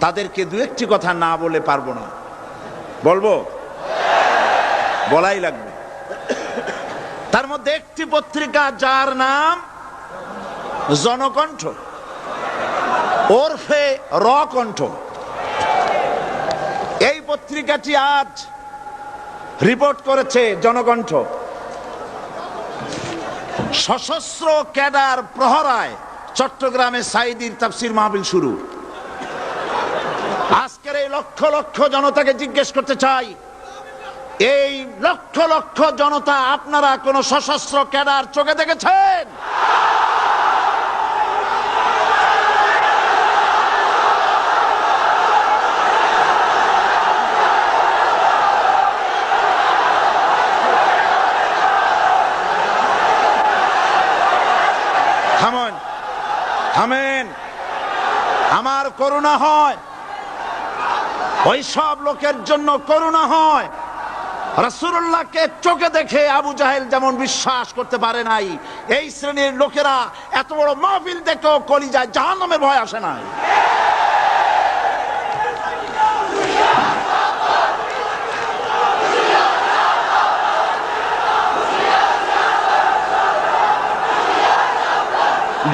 তাদেরকে দু একটি কথা না বলে পারব না। বলব? বলাই লাগবে। তার মধ্যে একটি পত্রিকা যার নাম জনকণ্ঠ। ওরফে র এই পত্রিকাটি আজ রিপোর্ট করেছে জনকণ্ঠ। সশস্ত্র ক্যাডার প্রহরায় চট্টগ্রামে সাইদির তাফসির মাহবিল শুরু। আজকের এই লক্ষ লক্ষ জনতাকে জিজ্ঞেস করতে চাই, এই লক্ষ লক্ষ জনতা আপনারা কোন সশস্ত্র ক্যাডার চোখে দেখেছেন? আমার করুণা হয়। ওই সব লোকের জন্য করুণা হয়। রাসূলুল্লাহকে চোখে দেখে আবু জাহেল যেমন বিশ্বাস করতে পারে নাই, এই শ্রেণির লোকেরা এত বড় মাহফিল দেখেও কলিজায় জাহান্নামের ভয় আসে নাই।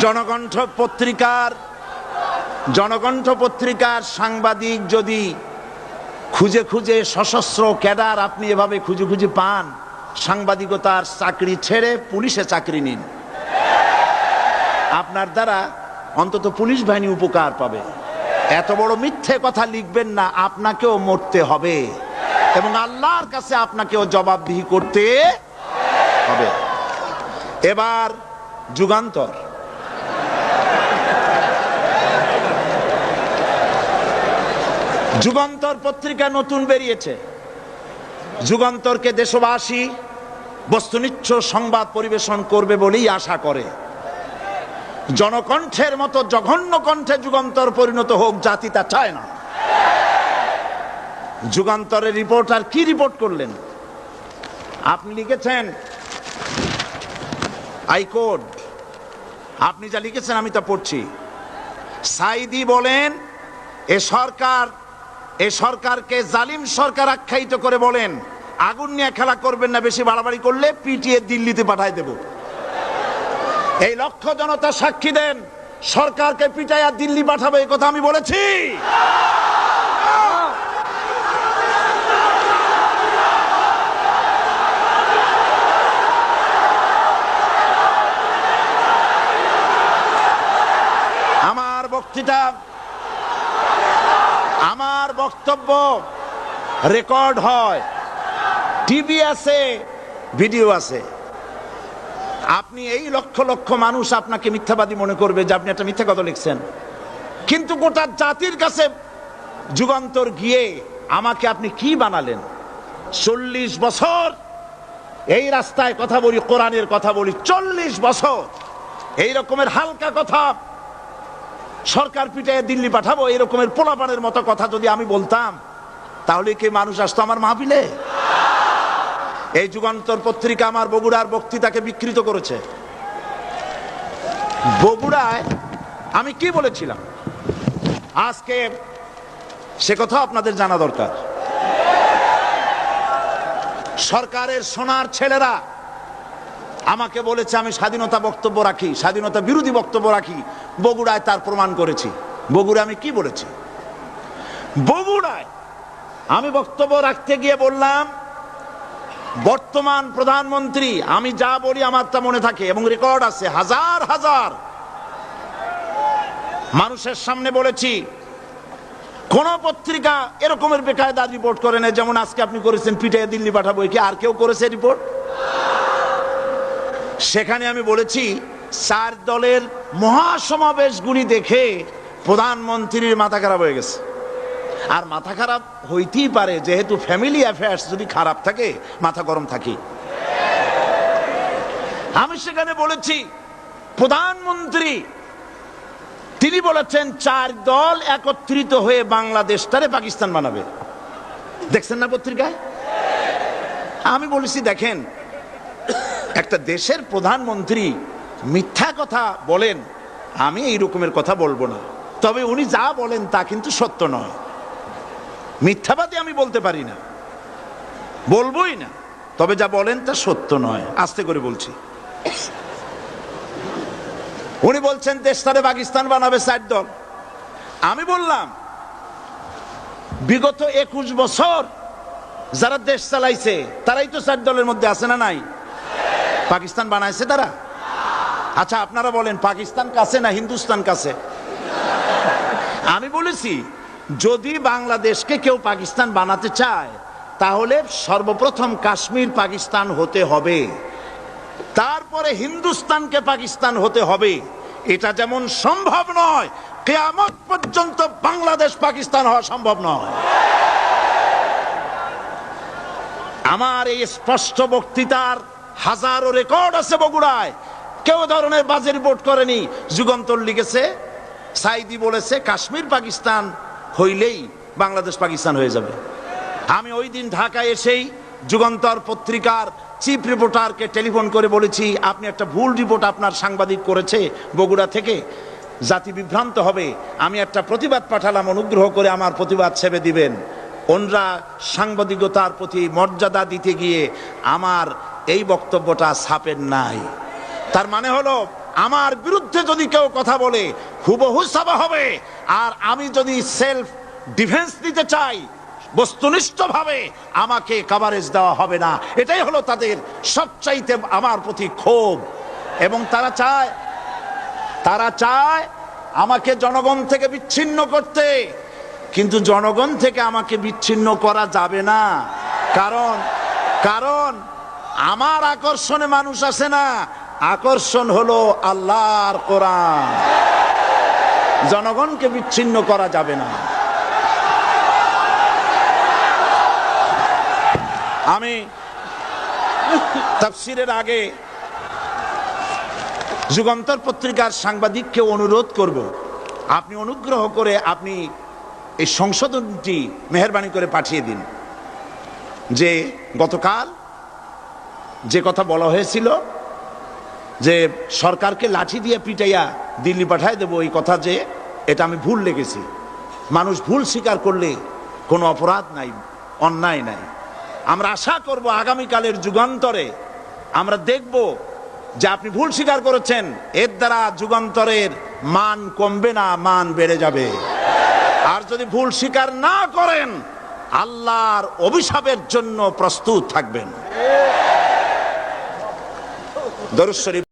জনকণ্ঠ পত্রিকার জনকণ্ঠ পত্রিকার সাংবাদিক যদি খুঁজে খুঁজে সশস্ত্র ক্যাডার আপনি এভাবে খুঁজে খুঁজে পান, সাংবাদিকতার চাকরি ছেড়ে পুলিশে চাকরি নিন। আপনার দ্বারা অন্তত পুলিশ বাহিনী উপকার পাবে। এত বড় মিথ্যে কথা লিখবেন না, আপনাকেও মরতে হবে। এবং আল্লাহর কাছে আপনাকেও জবাবদিহি করতে হবে। এবার যুগান্তর। যুগান্তর পত্রিকা নতুন বেরিয়েছে। যুগান্তরকে দেশবাসী বস্তুনিচ্ছ সংবাদ পরিবেশন করবে বলেই আশা করে। জনকণ্ঠের মতো জঘন্য কণ্ঠে যুগান্তর পরিণত হোক জাতি তা চায় না। যুগান্তরের রিপোর্টার কি রিপোর্ট করলেন? আপনি লিখেছেন হাইকোর্ট আপনি যা লিখেছেন আমি তা পড়ছি। সাইদি বলেন, এ সরকার এ সরকারকে জালিম সরকার আখ্যায়িত করে বলেন, আগুন নিয়ে খেলা করবেন না, বেশি বাড়াবাড়ি করলে পিটিয়ে দিল্লিতে পাঠায় দেব। এই লক্ষ জনতা সাক্ষী দেন, সরকারকে পিটাইয়া দিল্লি পাঠাবে এই কথা আমি বলেছি। আমার বক্তৃতা, আমার বক্তব্য রেকর্ড হয়। টিভি আছে, ভিডিও আছে। আপনি এই লক্ষ লক্ষ মানুষ আপনাকে মিথ্যাবাদী মনে করবে যে আপনি একটা মিথ্যা কথা লিখছেন। কিন্তু গোটা জাতির কাছে যুগান্তর গিয়ে আমাকে আপনি কি বানালেন? চল্লিশ বছর এই রাস্তায় কথা বলি, কোরআনের কথা বলি, চল্লিশ বছর। এই রকমের হালকা কথা সরকার পিটায় দিল্লি পাঠাবো, এরকমের রকমের পোলাপানের মতো কথা যদি আমি বলতাম, তাহলে কি মানুষ আসতো আমার মাহফিলে? এই যুগান্তর পত্রিকা আমার বগুড়ার বক্তৃতাকে বিকৃত করেছে। বগুড়ায় আমি কি বলেছিলাম? আজকে সে কথা আপনাদের জানা দরকার। সরকারের সোনার ছেলেরা আমাকে বলেছে, আমি স্বাধীনতা বক্তব্য রাখি, স্বাধীনতা বিরোধী বক্তব্য রাখি। বগুড়ায় তার প্রমাণ করেছি। বগুড়া আমি কি বলেছি? বগুড়ায় আমি বক্তব্য রাখতে গিয়ে বললাম, বর্তমান প্রধানমন্ত্রী, আমি যা বলি আমার তা মনে থাকে এবং রেকর্ড আছে, হাজার হাজার। মানুষের সামনে বলেছি, কোন পত্রিকা এরকমের বেকায়দা রিপোর্ট করে না যেমন আজকে আপনি করেছেন পিঠে দিল্লি পাঠাবো কি আর কেউ করেছে রিপোর্ট সেখানে আমি বলেছি, চার দলের মহাসমাবেশগুলি দেখে প্রধানমন্ত্রীর মাথা খারাপ হয়ে গেছে। আর মাথা খারাপ হইতেই পারে, যেহেতু ফ্যামিলি অ্যাফেয়ার্স যদি খারাপ থাকে, মাথা গরম থাকে। আমি সেখানে বলেছি, প্রধানমন্ত্রী, তিনি বলেছেন, চার দল একত্রিত হয়ে বাংলাদেশটারে পাকিস্তান বানাবে। দেখছেন না পত্রিকায়? আমি বলেছি, দেখেন একটা দেশের প্রধানমন্ত্রী মিথ্যা কথা বলেন, আমি এই রকমের কথা বলব না। তবে উনি যা বলেন তা কিন্তু সত্য নয়। মিথ্যাবাদী আমি বলতে পারি না। বলবোই না। তবে যা বলেন তা সত্য নয়। আস্তে করে বলছি। উনি বলছেন দেশটারে পাকিস্তান বানাবে চার দল। আমি বললাম, বিগত একুশ বছর যারা দেশ চালাইছে, তারাই তো চার দলের মধ্যে আছে না নাই? পাকিস্তান বানাইছে তারা? আচ্ছা আপনারা বলেন, পাকিস্তান কাছে না হিন্দুস্তান কাছে? আমি বলেছি, যদি বাংলাদেশকে কেউ পাকিস্তান বানাতে চায়, তাহলে সর্বপ্রথম কাশ্মীর পাকিস্তান হতে হবে। তারপরে হিন্দুস্তানকে পাকিস্তান হতে হবে। এটা যেমন সম্ভব নয়, কেয়ামত পর্যন্ত বাংলাদেশ পাকিস্তান হওয়া সম্ভব নয়। আমার এই স্পষ্ট বক্তৃতার হাজারো রেকর্ড আছে বগুড়ায়। কেউ ধরনের বাজে রিপোর্ট করেনি। যুগান্তর লিখেছে, সাইদি বলেছে, কাশ্মীর, পাকিস্তান হইলেই বাংলাদেশ পাকিস্তান হয়ে যাবে। আমি ওই দিন ঢাকায় এসেই যুগান্তর পত্রিকার চিফ রিপোর্টারকে টেলিফোন করে বলেছি, আপনি একটা ভুল রিপোর্ট আপনার সাংবাদিক করেছে বগুড়া থেকে। জাতি বিভ্রান্ত হবে। আমি একটা প্রতিবাদ পাঠালাম, অনুগ্রহ করে আমার প্রতিবাদ সেবে দিবেন। ওনরা সাংবাদিকতার প্রতি মর্যাদা দিতে গিয়ে আমার এই বক্তব্যটা ছাপেন নাই। তার মানে হলো, আমার বিরুদ্ধে যদি কেউ কথা বলে, হুবহু সাবা হবে। আর আমি যদি সেলফ ডিফেন্স দিতে চাই, বস্তুনিষ্ঠভাবে আমাকে কাভারেজ দেওয়া হবে না। এটাই হলো তাদের সবচাইতে আমার প্রতি ক্ষোভ। এবং তারা চায় তারা চায় আমাকে জনগণ থেকে বিচ্ছিন্ন করতে। কিন্তু জনগণ থেকে আমাকে বিচ্ছিন্ন করা যাবে না। কারণ কারণ আমার আকর্ষণে মানুষ আসে না, আকর্ষণ হলো আল্লাহর কোরআন। জনগণকে বিচ্ছিন্ন করা যাবে না। আমি তাফসিরের আগে যুগান্তর পত্রিকার সাংবাদিককে অনুরোধ করব, আপনি অনুগ্রহ করে আপনি এই সংশোধনটি মেহরবানি করে পাঠিয়ে দিন যে গতকাল যে কথা বলা হয়েছিল যে সরকারকে লাঠি দিয়ে পিটাইয়া দিল্লি পাঠায় দেবো, এই কথা যে এটা আমি ভুল লেগেছি। মানুষ ভুল স্বীকার করলে কোনো অপরাধ নাই, অন্যায় নাই। আমরা আশা করব আগামীকালের যুগান্তরে আমরা দেখব যে আপনি ভুল স্বীকার করেছেন, এর দ্বারা যুগান্তরের মান কমবে না, মান বেড়ে যাবে। আর যদি ভুল স্বীকার না করেন, আল্লাহর অভিশাপের জন্য প্রস্তুত থাকবেন। দরুদ শরীফ